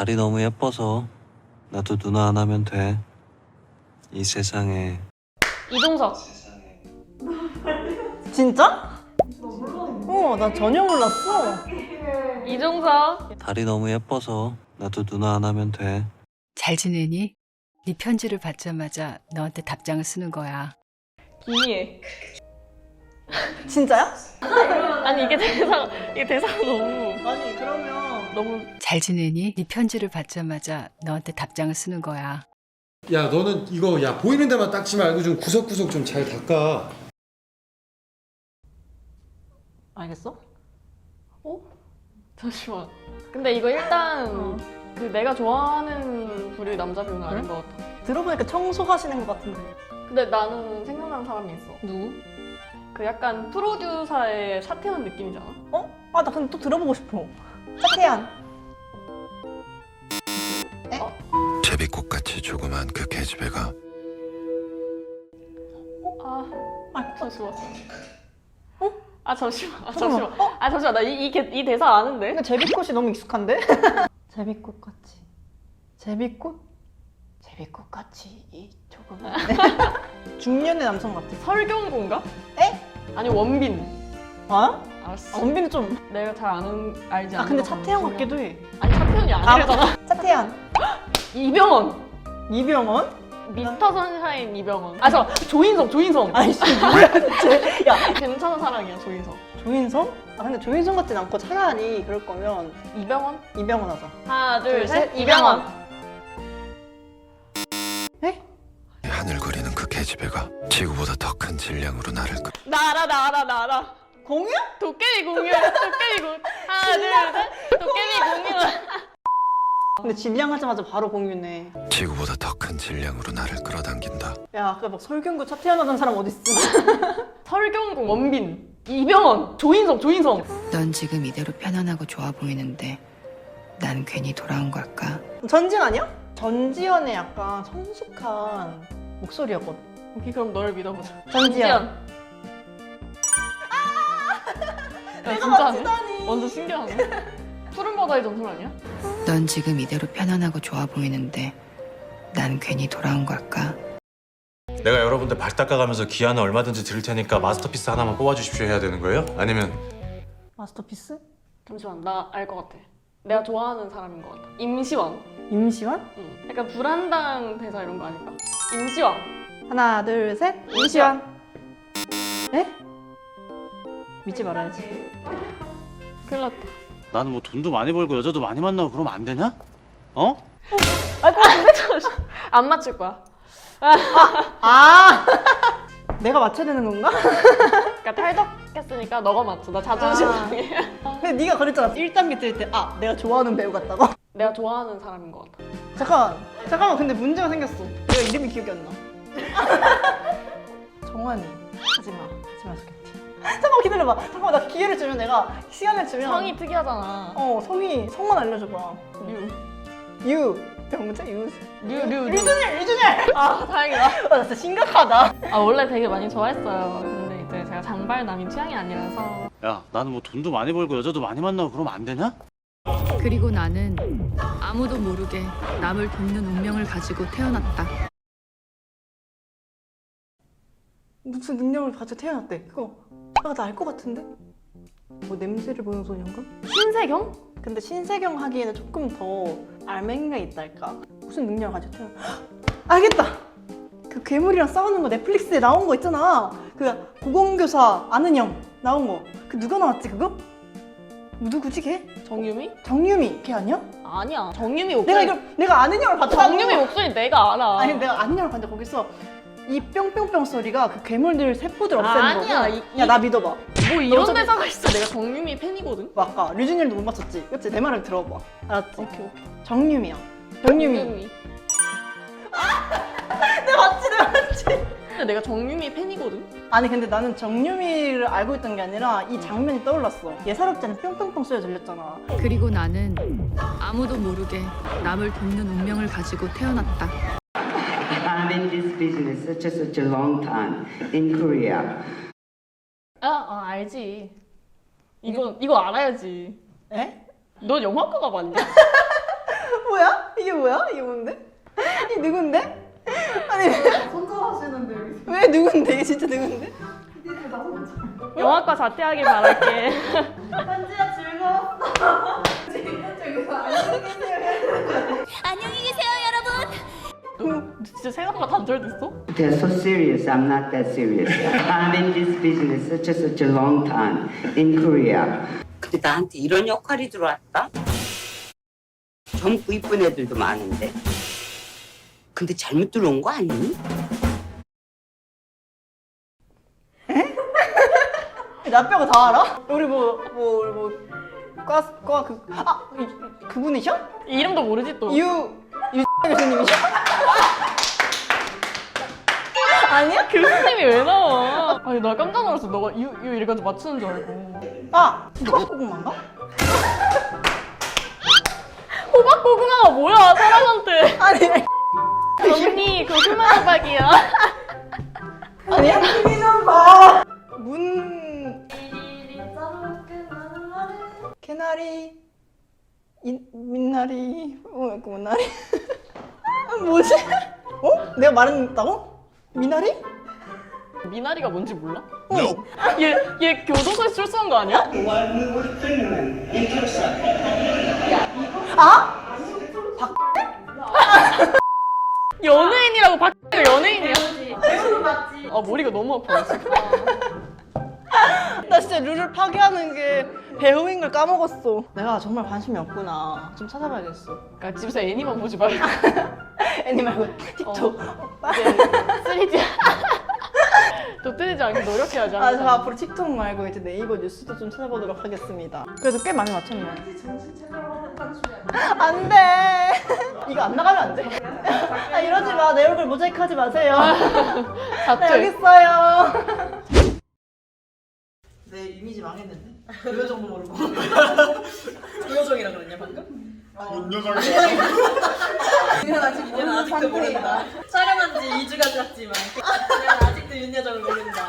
달이 너무 예뻐서 나도 누나 안 하면 돼. 이 세상에 이종석. 진짜? 어, 나 전혀 몰랐어. 이종석. 달이 너무 예뻐서 나도 누나 안 하면 돼. 잘 지내니? 네 편지를 받자마자 너한테 답장을 쓰는 거야. 김희애. 진짜야? 아니 이게 대사 이게 대사가 너무 아니, 그러면. 너무 잘 지내니? 네 편지를 받자마자 너한테 답장을 쓰는 거야. 야 너는 이거 야 보이는 데만 닦지 말고 좀 구석구석 좀 잘 닦아 알겠어? 잠시만. 근데 이거 일단 그 내가 좋아하는 부류의 남자 배우는 아닌 것 같아. 들어보니까 청소하시는 것 같은데. 근데 나는 생각나는 사람이 있어. 누구? 그 약간 프로듀서의 차태현 느낌이잖아. 어? 아, 나 근데 또 들어보고 싶어. 차태현. 제비꽃같이 조그만 그 계집애가 아 아, 잠시만. 어? 아 잠시만. 아. 잠시만. 아 잠시만. 나이이이 대사 아는데. 근데 제비꽃이 너무 익숙한데? 제비꽃 같이. 제비꽃? 제비꽃 같이 이 조금. 중년의 남성 같아. 설경구인가? 에? 아니 원빈. 아? 알았어. 원빈은 좀. 내가 잘 아는 알지 아, 않는 근데 거 차태현. 같기도 해. 아니 차태현이 아니잖아. 차태현. 이병헌. 이병헌? 미스터 선샤인 이병헌. 아, 저 조인성, 조인성. 아이씨, 뭐야, 대체. 야, 괜찮은 사랑이야, 조인성. 조인성? 아, 근데 조인성 같진 않고 차라리 그럴 거면 이병헌? 이병헌 하자. 하나, 둘, 둘, 셋. 셋. 이병헌. 에? 하늘거리는 그 계집애가 지구보다 더 큰 질량으로 나를 끌나 알아, 나 알아, 나 알아. 공유? 도깨비 공유, 도깨비 공유. 하나, 둘, 셋. 도깨비 공유. 근데 질량하자마자 바로 공유네. 지구보다 더 큰 질량으로 나를 끌어당긴다 야, 아까 막 설경구 차태현 하던 사람 어딨어? 설경구, 원빈. 이병헌, 조인성, 조인성. 넌 지금 이대로 편안하고 좋아 보이는데 난 괜히 돌아온 걸까? 전지현 아니야? 전지현의 약간 성숙한 목소리였거든. 오케이, 그럼 너를 믿어보자. 전지현. 야, 내가? 맞히다니. 완전 신기하네. 푸른 바다의 전설 아니야? 넌 지금 이대로 편안하고 좋아 보이는데 난 괜히 돌아온 걸까? 내가 여러분들 발 닦아가면서 기한은 얼마든지 드릴 테니까 마스터피스 하나만 뽑아주십시오 해야 되는 거예요? 아니면 마스터피스? 잠시만, 나 알 것 같아. 내가 좋아하는 사람인 것 같아. 임시완. 임시완? 응. 약간 불안당 대사 이런 거 아닐까? 임시완. 하나, 둘, 셋. 임시완. 에? 믿지 말아야지. 큰일 났다. 나는 뭐 돈도 많이 벌고 여자도 많이 만나고 그러면 안 되냐? 어? 안 맞출 거야. 아! 내가 맞춰야 되는 건가? 그러니까 탈덕했으니까 너가 맞춰. 나 자존심 아. 상해. 근데 네가 그랬잖아. 1단계 뜰 때, 아, 내가 좋아하는 배우 같다고? 내가 좋아하는 사람인 것 같아. 잠깐, 잠깐만. 근데 문제가 생겼어. 내가 이름이 기억이 안 나. 정환이. 하지마. 하지마, 소개팅. 잠깐만 기다려봐. 잠깐만, 나 기회를 주면 내가 시간을 주면. 성이 특이하잖아. 어, 성이, 성만 알려줘봐. 류. 유. 병재 유. 류, 류, 류. 류준일, 류준일! 아, 다행이다. 아, 나 진짜 심각하다. 아, 원래 되게 많이 좋아했어요. 근데 이제 제가 장발남인 취향이 아니라서. 야, 나는 뭐 돈도 많이 벌고 여자도 많이 만나고 그러면 안 되냐? 그리고 나는 아무도 모르게 남을 돕는 운명을 가지고 태어났다. 무슨 능력을 가지고 태어났대. 그거. 아, 나 알 것 같은데? 뭐 냄새를 보는 소년가? 신세경? 근데 신세경 하기에는 조금 더 알맹이가 있달까? 무슨 능력을 가지고 태어났 알겠다! 그 괴물이랑 싸우는 거 넷플릭스에 나온 거 있잖아. 그 고공교사 아는 형 나온 거. 그 누가 나왔지 그거? 누구지 걔? 정유미? 정유미 걔 아니야? 아니야. 정유미 목소리. 내가 이걸 내가 아는 형을 봤다고. 정유미 목소리 내가 알아. 아니 내가 아는 형을 봤는데 거기서 이 뿅뿅뿅 소리가 그 괴물들 세포들 아, 없애는 아니야. 거고. 이- 이- 야 나 믿어봐. 뭐 이런 어차피- 대사가 있어. 내가 정유미 팬이거든. 뭐 아까 류준열도 못 맞췄지? 그치? 내 말을 들어봐. 알았지? 오케이, 오케이. 정유미야. 정유미. 정유미. 내 맞지? 내 맞지? 근데 내가 정유미 팬이거든. 아니 근데 나는 정유미를 알고 있던 게 아니라 이 장면이 떠올랐어. 예사롭지 않은 뿅뿅뿅 소리가 들렸잖아. 그리고 나는 아무도 모르게 남을 돕는 운명을 가지고 태어났다. I'm in this business such a such a long time in Korea. 아, 아 알지. 이거 이거 알아야지. 에? 너 영화과가 맞냐? 뭐야? 뭐야? 이게 뭐야? 이게 뭔데? 이 누군데? 아니 손절하시는데 왜 누군데? 이게 진짜 누군데? 영화과 자퇴하길 바랄게. 현지야 즐거웠어. 너 진짜 생각보다 단절됐어? They're so serious. I'm not that serious. I'm in this business such a such a long time in Korea. 근데 나한테 이런 역할이 들어왔다? 젊고 이쁜 애들도 많은데. 근데 잘못 들어온 거 아니니? 나 빼고 다 알아? 우리 뭐뭐뭐과 과 그아 그분이셔? 이름도 모르지 또. 유 유 교수님이셔? 아니야? 교수님이 왜 나와? 아니 나 깜짝 놀랐어. 너가 유, 유 이래가지고 맞추는 줄 알고. 아 호박고구마인가? 호박 고구마가 뭐야 사람한테. 아니 언니 그거 술만호박이야. 아니야? 좀봐 문 개나리 인 민나리 어 문나리 뭐지? 어? 내가 말했다고? 미나리? 미나리가 뭔지 몰라? 어. 얘, 얘 교도소에서 출소한 거 아니야? 아? 연예인이라고 박가 연예인이야. 아 머리가 너무 아파 지금. 나 진짜 룰을 파괴하는 게 배우인 걸 까먹었어. 내가 정말 관심이 없구나. 좀 찾아봐야겠어. 그러니까 집에서 애니만 보지 말고 애니 말고 틱톡. 이제 3D 또 뜨지 않게 노력해야지. 아, 저. 앞으로 틱톡 말고 이제 네이버 뉴스도 좀 찾아보도록 하겠습니다. 그래도 꽤 많이 맞췄네. 안 돼. 이거 안 나가면 안 돼. 아, 이러지 마. 내 얼굴 모자이크 하지 마세요. 나 여기. 있어요. 내 이미지 망했는데? 유효정도 모르고. 유효정이라 그랬냐, 방금? 윤여정. 윤여정 아직 윤여정 아직도 모른다. 촬영한 지 2주가 지났지만. 내가 아직도 윤여정을 모른다.